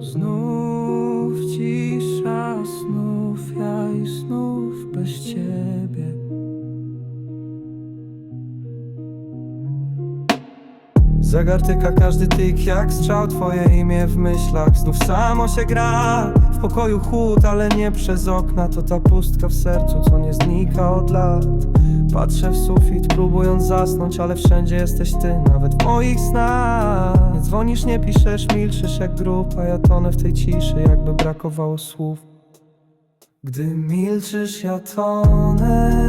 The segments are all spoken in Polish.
Znów cisza, znów ja i znów bez ciebie. Zagartyka każdy tyk jak strzał Twoje imię w myślach. Znów samo się gra W pokoju chłód, ale nie przez okna. To ta pustka w sercu, co nie znika od lat. Patrzę w sufit, próbując zasnąć Ale wszędzie jesteś ty, nawet w moich snach. Nie dzwonisz, nie piszesz, milczysz jak grupa Ja tonę w tej ciszy, jakby brakowało słów. Gdy milczysz, ja tonę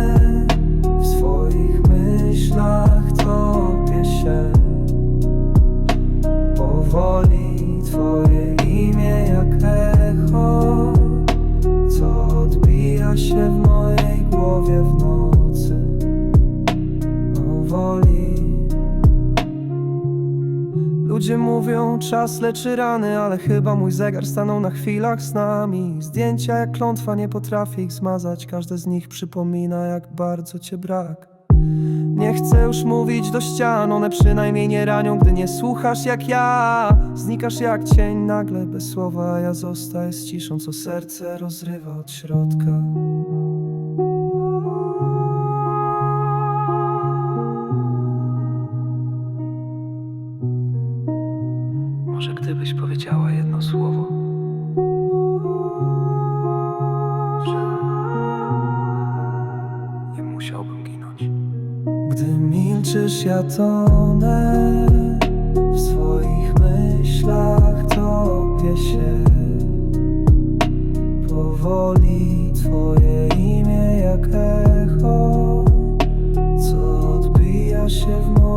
Ludzie mówią, czas leczy rany, ale chyba mój zegar stanął na chwilach z nami. Zdjęcia jak klątwa nie potrafi ich zmazać, każde z nich przypomina, jak bardzo cię brak. Nie chcę już mówić do ścian, one przynajmniej nie ranią, gdy nie słuchasz jak ja. Znikasz jak cień nagle bez słowa, ja zostaję z ciszą, co serce rozrywa od środka. Może gdybyś powiedziała jedno słowo. Że nie musiałbym ginąć. Gdy milczysz, ja tonę. W swoich myślach topię się. Powoli twoje imię jak echo, co odbija się w moim.